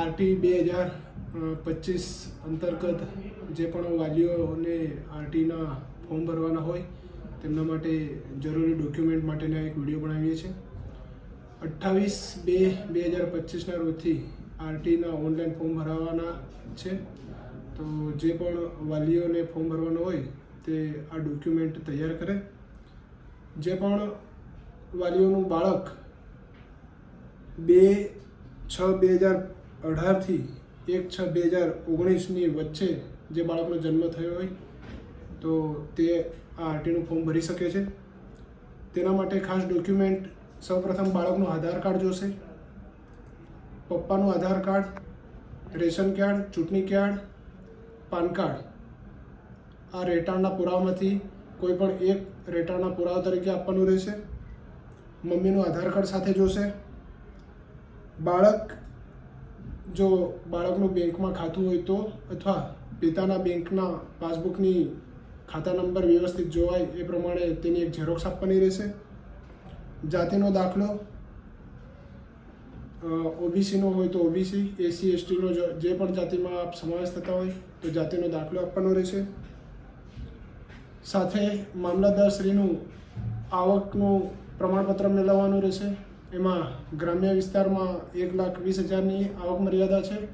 RT બે હજાર પચીસ અંતર્ગત જે પણ વાલીઓને આરટીના ફોર્મ ભરવાના હોય, તેમના માટે જરૂરી ડોક્યુમેન્ટ માટેના એક વીડિયો બનાવીએ છીએ. અઠ્ઠાવીસ બે બે હજાર પચીસના રોજથી આરટીના ઓનલાઈન ફોર્મ ભરાવાના છે. તો જે પણ વાલીઓને ફોર્મ ભરવાનું હોય, તે આ ડોક્યુમેન્ટ તૈયાર કરે. જે પણ વાલીઓનું બાળક બે, છ, બે હજાર અઢારથી એક છ બે હજાર ઓગણીસની વચ્ચે જે બાળકનો જન્મ થયો હોય, તો તે આ આરટીનું ફોર્મ ભરી શકે છે. તેના માટે ખાસ ડોક્યુમેન્ટ સૌપ્રથમ બાળકનું આધાર કાર્ડ જોશે, પપ્પાનું આધાર કાર્ડ, રેશન કાર્ડ, ચૂંટણી કાર્ડ, પાન કાર્ડ. આ રહેઠાણના પુરાવામાંથી કોઈ પણ એક રહેઠાણના પુરાવા તરીકે આપવાનું રહેશે. મમ્મીનું આધાર કાર્ડ સાથે જોશે. બાળક જો બાળકનું બેંકમાં ખાતું હોય તો અથવા પિતાના બેંકના પાસબુકની ખાતા નંબર વ્યવસ્થિત જોવાય એ પ્રમાણે તેની એક ઝેરોક્ષ આપવાની રહેશે. જાતિનો દાખલો ઓબીસીનો હોય તો ઓબીસી એસી એસટીનો જે પણ જાતિમાં આપ સમાવેશ થતા હોય તો જાતિનો દાખલો આપવાનો રહેશે. સાથે મામલતદારશ્રીનું આવકનું પ્રમાણપત્ર મેળવવાનું રહેશે. એમાં ગ્રામ્ય વિસ્તારમાં એક લાખ વીસ હજારની આવક મર્યાદા છે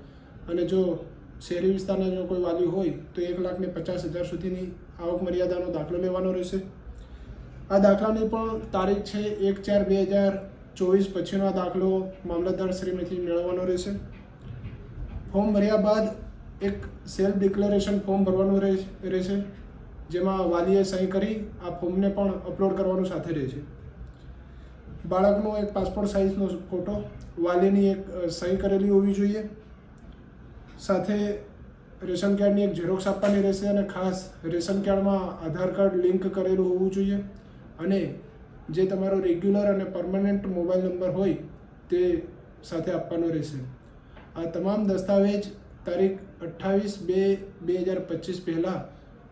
અને જો શહેરી વિસ્તારના જો કોઈ વાલી હોય તો એક લાખને પચાસ હજાર સુધીની આવક મર્યાદાનો દાખલો લેવાનો રહેશે. આ દાખલાની પણ તારીખ છે એક ચાર બે હજાર ચોવીસ પછીનો આ દાખલો મામલતદારશ્રીમાંથી મેળવવાનો રહેશે. ફોર્મ ભર્યા બાદ એક સેલ્ફ ડિક્લેરેશન ફોર્મ ભરવાનું રહે- રહેશે, જેમાં વાલીએ સહી કરી આ ફોર્મને પણ અપલોડ કરવાનું સાથે રહેશે બાળકનો એક પાસપોર્ટ સાઇઝનો ફોટો વાલીની એક સહી કરેલી હોવી જોઈએ. સાથે રેશન કાર્ડની એક ઝેરોક્ષ આપવાની રહેશે અને ખાસ રેશન કાર્ડમાં આધાર કાર્ડ લિંક કરેલું હોવું જોઈએ. અને જે તમારો રેગ્યુલર અને પરમનન્ટ મોબાઈલ નંબર હોય, તે સાથે આપવાનો રહેશે. આ તમામ દસ્તાવેજ તારીખ અઠ્ઠાવીસ બે બે હજાર પચીસ પહેલાં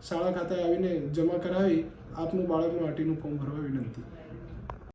શાળા ખાતે આવીને જમા કરાવી આપનું બાળકનું આટીનું ફોર્મ ભરવા વિનંતી.